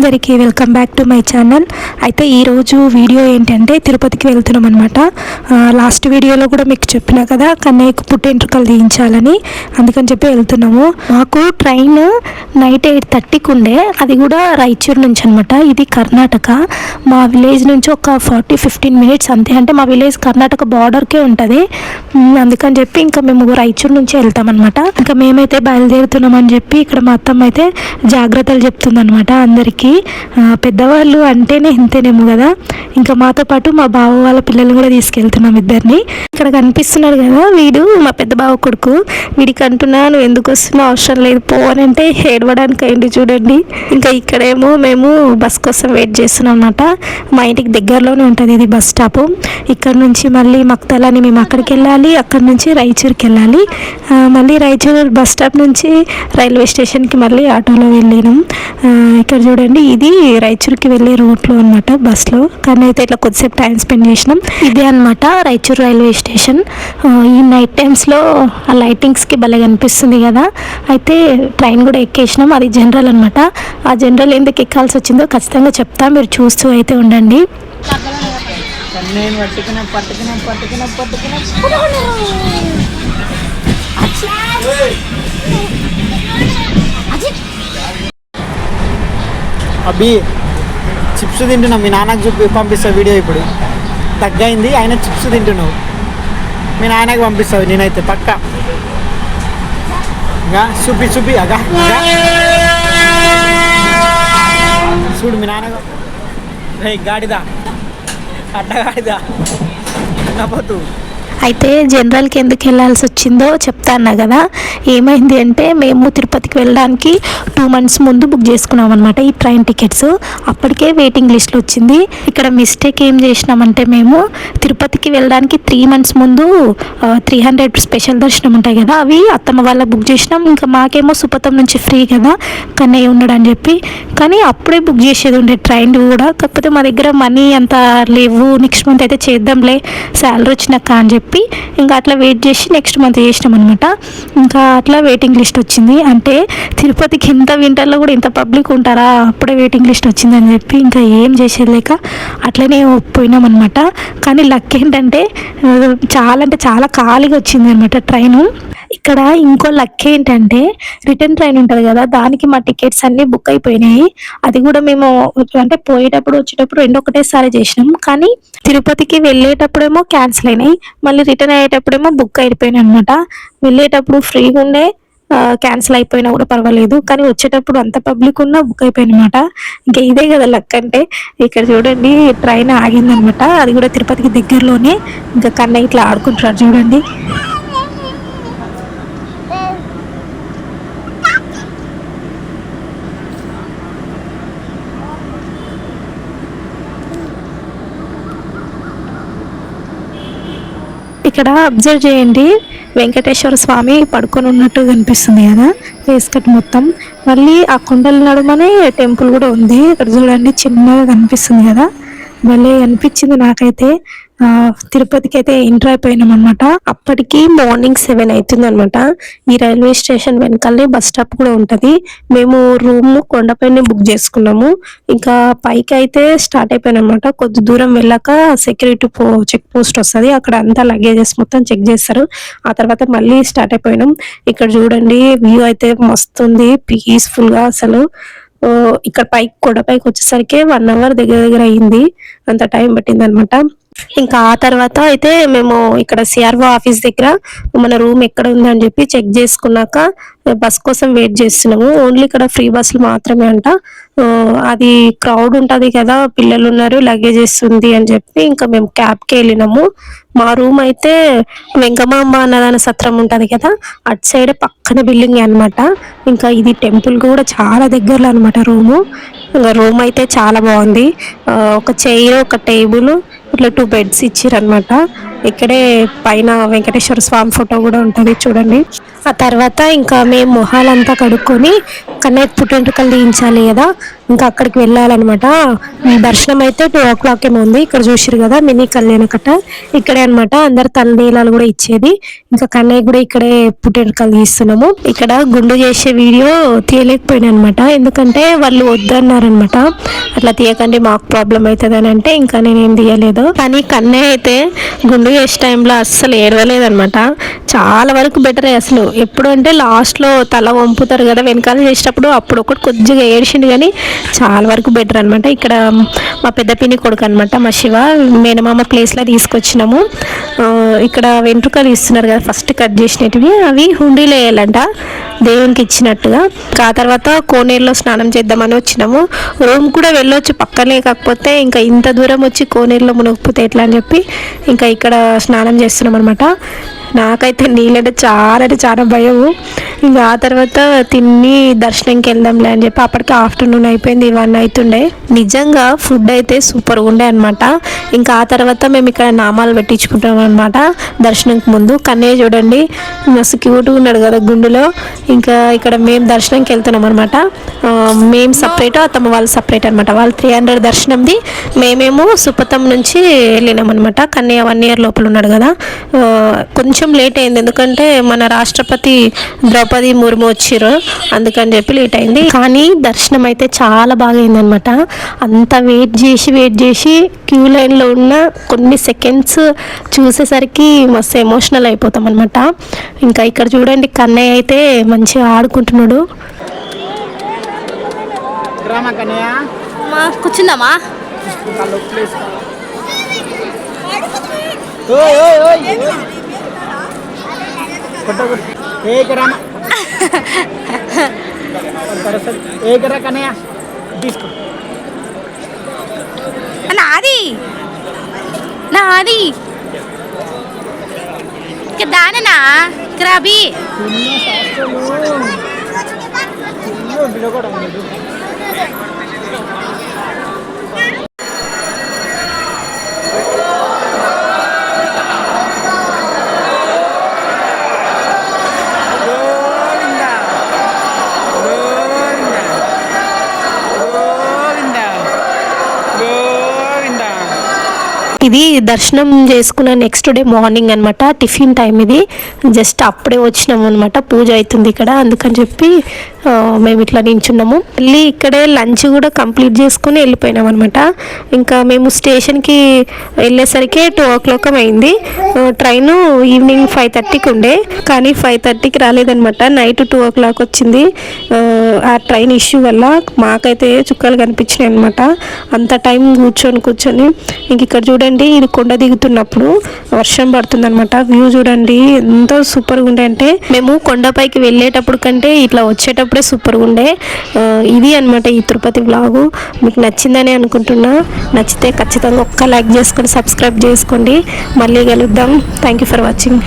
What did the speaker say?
అందరికీ welcome back to my channel. అయితే ఈరోజు వీడియో ఏంటంటే తిరుపతికి వెళ్తున్నాం అనమాట లాస్ట్ వీడియోలో కూడా మీకు చెప్పినా కదా కన్నయ్యకు పుట్టెంట్రుకలు తీయించాలని అందుకని చెప్పి వెళ్తున్నాము. మాకు ట్రైన్ నైట్ ఎయిట్ థర్టీకి ఉండే అది కూడా రాయచూరు నుంచి అనమాట ఇది కర్ణాటక. మా విలేజ్ నుంచి ఒక ఫార్టీ ఫిఫ్టీన్ మినిట్స్ అంతే. అంటే మా విలేజ్ కర్ణాటక బార్డర్కే ఉంటుంది. అందుకని చెప్పి ఇంకా మేము రాయచూరు నుంచి వెళ్తామన్నమాట ఇంకా మేమైతే బయలుదేరుతున్నామని చెప్పి ఇక్కడ మా అత్తమ్మ అయితే జాగ్రత్తలు చెప్తుందనమాట అందరికీ. ఆ, పెద్దవాళ్ళు అంటేనే ఇంతేనేమో కదా. ఇంకా మాతో పాటు మా బావ వాళ్ళ పిల్లలు కూడా తీసుకెళ్తున్నాం ఇద్దరిని. ఇక్కడ కనిపిస్తున్నాడు కదా వీడు మా పెద్ద బావ కొడుకు. వీడికి అంటున్నా నువ్వు ఎందుకు వస్తున్నావు? అవసరం లేదు పోనంటే ఏడవడానికి అయింది చూడండి. ఇంకా ఇక్కడేమో మేము బస్ కోసం వెయిట్ చేస్తున్నాం అనమాట మా ఇంటికి దగ్గరలోనే ఉంటుంది ఇది బస్ స్టాప్. ఇక్కడ నుంచి మళ్ళీ మక్తలని మేము అక్కడికి వెళ్ళాలి అక్కడ నుంచి రాయచూరుకి వెళ్ళాలి. మళ్ళీ రాయచూరు బస్ స్టాప్ నుంచి రైల్వే స్టేషన్కి మళ్ళీ ఆటోలో వెళ్ళాను. ఇక్కడ చూడండి. ఇది రాయచూర్కి వెళ్ళే రూట్లో అనమాట బస్లో. కానీ అయితే ఇట్లా కొద్దిసేపు టైం స్పెండ్ చేసినాం. ఇదే అనమాట రాయచూర్ రైల్వే స్టేషన్. ఈ నైట్ టైమ్స్లో ఆ లైటింగ్స్కి భలే కనిపిస్తుంది కదా. అయితే ట్రైన్ కూడా ఎక్కేసినాం. అది జనరల్ అనమాట ఆ జనరల్ ఎందుకు ఎక్కాల్సి వచ్చిందో ఖచ్చితంగా చెప్తా. మీరు చూస్తూ అయితే ఉండండి. నేను పట్టుకున్న పట్టుకున్న పట్టుకున్న. అబ్బి చిప్స్ తింటున్నావు. మీ నాన్నకు చూపి పంపిస్తావు వీడియో ఇప్పుడు. తగ్గైంది ఆయన చిప్స్ తింటున్నావు. మీ నాన్నకి పంపిస్తావు నేనైతే పక్క. ఇంకా చూపి చూపి అగా చూడు మీ నాన్న రే గాడిదా. అడ్డగాడిదా నవ్వతూ అయితే జనరల్కి ఎందుకు వెళ్ళాల్సి వచ్చిందో చెప్తాను కదా. ఏమైంది అంటే మేము తిరుపతికి వెళ్ళడానికి టూ మంత్స్ ముందు బుక్ చేసుకున్నాం అనమాట ఈ ట్రైన్ టికెట్స్. అప్పటికే వెయిటింగ్ లిస్ట్లో వచ్చింది. ఇక్కడ మిస్టేక్ ఏం చేసినామంటే మేము తిరుపతికి వెళ్ళడానికి త్రీ మంత్స్ ముందు త్రీ హండ్రెడ్ స్పెషల్ దర్శనం ఉంటాయి కదా అవి అత్తమ్మ వాళ్ళకి బుక్ చేసినాం. ఇంకా మాకేమో సుపతం నుంచి ఫ్రీ కదా కన్నయ్య ఉండడని చెప్పి. కానీ అప్పుడే బుక్ చేసేది ఉండే ట్రైన్ కూడా. కాకపోతే మా దగ్గర మనీ అంత లేవు. నెక్స్ట్ మంత్ అయితే చేద్దాంలే. శాలరీ వచ్చినాక అని చెప్పి చెప్పి ఇంకా అట్లా వెయిట్ చేసి నెక్స్ట్ మంత్ చేసినాం అనమాట ఇంకా అట్లా వెయిటింగ్ లిస్ట్ వచ్చింది. అంటే తిరుపతికి ఇంత వింటర్లో కూడా ఇంత పబ్లిక్ ఉంటారా? అప్పుడే వెయిటింగ్ లిస్ట్ వచ్చిందని చెప్పి ఇంకా ఏం చేసేది లేక అట్లనే పోయినాం అనమాట కానీ లక్ ఏంటంటే చాలా అంటే చాలా ఖాళీగా వచ్చింది అనమాట ట్రైను ఇక్కడ ఇంకో లక్ ఏంటంటే రిటర్న్ ట్రైన్ ఉంటుంది కదా దానికి మా టికెట్స్ అన్ని బుక్ అయిపోయినాయి. అది కూడా మేము అంటే పోయేటప్పుడు వచ్చేటప్పుడు రెండు ఒకటేసారి చేసినాం. కానీ తిరుపతికి వెళ్ళేటప్పుడేమో క్యాన్సిల్ అయినాయి. మళ్ళీ రిటర్న్ అయ్యేటప్పుడేమో బుక్ అయిపోయినాయి అనమాట వెళ్ళేటప్పుడు ఫ్రీగా ఉండే క్యాన్సిల్ అయిపోయినా కూడా పర్వాలేదు. కానీ వచ్చేటప్పుడు అంత పబ్లిక్ ఉన్నా బుక్ అయిపోయినమాట అనమాట ఇంకా ఇదే కదా లక్ అంటే. ఇక్కడ చూడండి ట్రైన్ ఆగిందనమాట అది కూడా తిరుపతికి దగ్గరలోనే. ఇంకా కన్నయ్య ఇట్లా ఆడుకుంటున్నారు చూడండి. ఇక్కడ అబ్జర్వ్ చేయండి. వెంకటేశ్వర స్వామి పడుకొని ఉన్నట్టు కనిపిస్తుంది కదా ఫేస్ కట్ మొత్తం. మళ్ళీ ఆ కొండల నడుమనే టెంపుల్ కూడా ఉంది. ఇక్కడ చూడండి చిన్నగా కనిపిస్తుంది కదా. భలే అనిపించింది నాకైతే. తిరుపతికి అయితే ఎంటర్ అయిపోయినాం అనమాట అప్పటికి మార్నింగ్ సెవెన్ అవుతుంది అనమాట ఈ రైల్వే స్టేషన్ వెనకాలనే బస్ స్టాప్ కూడా ఉంటది. మేము రూమ్ కొండపైనే బుక్ చేసుకున్నాము. ఇంకా పైకి అయితే స్టార్ట్ అయిపోయాను అనమాట కొద్ది దూరం వెళ్ళాక సెక్యూరిటీ పో చెక్ పోస్ట్ వస్తుంది. అక్కడ అంతా లగేజెస్ మొత్తం చెక్ చేస్తారు. ఆ తర్వాత మళ్ళీ స్టార్ట్ అయిపోయినాం. ఇక్కడ చూడండి వ్యూ అయితే మస్తు ఉంది. పీస్ఫుల్గా అసలు. ఇక్కడ పైకి కొండపైకి వచ్చేసరికి వన్ అవర్ దగ్గర దగ్గర అయ్యింది. అంత టైం పట్టింది అనమాట ఇంకా ఆ తర్వాత అయితే మేము ఇక్కడ సిఆర్ఓ ఆఫీస్ దగ్గర మన రూమ్ ఎక్కడ ఉందని చెప్పి చెక్ చేసుకున్నాక బస్ కోసం వెయిట్ చేస్తున్నాము. ఓన్లీ ఇక్కడ ఫ్రీ బస్సులు మాత్రమే అంట. అది క్రౌడ్ ఉంటుంది కదా పిల్లలు ఉన్నారు లగేజెస్ ఉంది అని చెప్పి ఇంకా మేము క్యాబ్కి వెళ్ళినాము. మా రూమ్ అయితే వెంకమాంబ అన్నదాన సత్రం ఉంటుంది కదా అటు సైడ్ పక్కన బిల్డింగ్ అన్నమాట. ఇంకా ఇది టెంపుల్ కూడా చాలా దగ్గరలో అనమాట రూము. ఇంకా రూమ్ అయితే చాలా బాగుంది. ఒక చైర్ ఒక టేబుల్ దాంట్లో టూ బెడ్స్ ఇచ్చారనమాట ఇక్కడే పైన వెంకటేశ్వర స్వామి ఫోటో కూడా ఉంటుంది చూడండి. ఆ తర్వాత ఇంకా మేము మొహాలంతా కడుక్కొని కన్నయ్య పుట్టెంటుకలు తీయించాలి కదా ఇంకా అక్కడికి వెళ్ళాలన్నమాట. దర్శనం అయితే టూ ఓ క్లాక్ ఏమో ఉంది. ఇక్కడ చూసారు కదా మినీ కళ్యాణ కట్ట. ఇక్కడే అన్నమాట. అందరు తలనీలాలు కూడా ఇచ్చేది. ఇంకా కన్నయ్య కూడా ఇక్కడే పుట్టెంటుకలు తీస్తున్నాము. ఇక్కడ గుండు చేసే వీడియో తీయలేకపోయినా అనమాట ఎందుకంటే వాళ్ళు వద్దన్నారనమాట అట్లా తీయకండి మాకు ప్రాబ్లం అవుతుంది అని అంటే ఇంకా నేనేం తీయలేదు. కానీ కన్నయ్య అయితే గుండు చేసే టైంలో అస్సలు ఏడవలేదనమాట చాలా వరకు బెటరే అసలు. ఎప్పుడు అంటే లాస్ట్లో తల వంపుతారు కదా వెనకాల చేసేటప్పుడు అప్పుడు ఒకటి కొద్దిగా ఏడిచిండు కానీ చాలా వరకు బెటర్ అనమాట ఇక్కడ మా పెద్ద పిన్ని కొడుకు అనమాట మా శివ మేనమామ ప్లేస్లో తీసుకొచ్చినాము. ఇక్కడ వెంట్రుకలు ఇస్తున్నారు కదా ఫస్ట్ కట్ చేసినవి అవి హుండీలో వేయాలంట. దేవునికి ఇచ్చినట్టుగా. ఆ తర్వాత కోనేరులో స్నానం చేద్దామని వచ్చినాము. రూమ్ కూడా వెళ్ళొచ్చు పక్కనే కాకపోతే ఇంకా ఇంత దూరం వచ్చి కోనేరులో మునిగిపోతే ఎట్లా అని చెప్పి ఇంకా ఇక్కడ స్నానం చేస్తున్నాం అనమాట నాకైతే నీళ్ళంటే చాలా అంటే చాలా భయము. ఇంకా ఆ తర్వాత తిని దర్శనంకి వెళ్దాంలే అని చెప్పి అప్పటికి ఆఫ్టర్నూన్ అయిపోయింది ఇవన్నీ అవుతుండే. నిజంగా ఫుడ్ అయితే సూపర్ ఉండే అనమాట ఇంకా ఆ తర్వాత మేము ఇక్కడ నామాలు పెట్టించుకుంటాం అనమాట దర్శనంకి ముందు. కన్నయ్య చూడండి మస్తు క్యూట్గా ఉన్నాడు కదా గుండులో. ఇంకా ఇక్కడ మేము దర్శనంకి వెళ్తున్నాం అనమాట మేము సపరేట్ అత్తమ్మ వాళ్ళు సపరేట్ అనమాట వాళ్ళు త్రీ హండ్రెడ్ దర్శనంది. మేమేమో సుపతం నుంచి వెళ్ళినాం అనమాట కన్నయ్య వన్ ఇయర్ లోపల ఉన్నాడు కదా. కొంచెం లేట్ అయింది. ఎందుకంటే మన రాష్ట్రపతి ద్రౌపది ముర్ము వచ్చిర్రు. అందుకని చెప్పి లేట్ అయింది. కానీ దర్శనం అయితే చాలా బాగా అయిందనమాట అంత వెయిట్ చేసి వెయిట్ చేసి క్యూ లైన్లో ఉన్న కొన్ని సెకండ్స్ చూసేసరికి మస్తు ఎమోషనల్ అయిపోతాం అనమాట ఇంకా ఇక్కడ చూడండి కన్నయ్య అయితే మంచిగా ఆడుకుంటున్నాడు. కూర్చుందామా? రామ. एक రా కన్నయ్య తీసుకో నాది నాది ఇక దాననా క్రాబీ చిన్న కూడా ఇది దర్శనం చేసుకున్న నెక్స్ట్ డే మార్నింగ్ అనమాట టిఫిన్ టైం ఇది. జస్ట్ అప్పుడే వచ్చినాము అనమాట పూజ అవుతుంది ఇక్కడ అందుకని చెప్పి మేము ఇట్లా నించున్నాము. మళ్ళీ ఇక్కడే లంచ్ కూడా కంప్లీట్ చేసుకుని వెళ్ళిపోయినాం అనమాట ఇంకా మేము స్టేషన్కి వెళ్ళేసరికి టూ ఓ క్లాక్ అయింది ట్రైన్ ఈవినింగ్ ఫైవ్ థర్టీకి ఉండే కానీ ఫైవ్ థర్టీకి రాలేదనమాట నైట్ టూ ఓ క్లాక్ వచ్చింది. ఆ, ఆ ట్రైన్ ఇష్యూ వల్ల మాకైతే చుక్కలు కనిపించినాయి అనమాట అంత టైం కూర్చొని కూర్చొని ఇంక ఇక్కడ చూడండి ఇది కొండ దిగుతున్నప్పుడు వర్షం పడుతుందనమాట వ్యూ చూడండి ఎంతో సూపర్గా ఉండే అంటే మేము కొండపైకి వెళ్ళేటప్పుడు కంటే ఇట్లా వచ్చేటప్పుడే సూపర్గా ఉండే. ఇది అనమాట ఈ తిరుపతి వ్లాగు మీకు నచ్చిందని అనుకుంటున్నా. నచ్చితే ఖచ్చితంగా ఒక్క లైక్ చేసుకొని సబ్స్క్రైబ్ చేసుకోండి. మళ్ళీ కలుద్దాం. Thank you for watching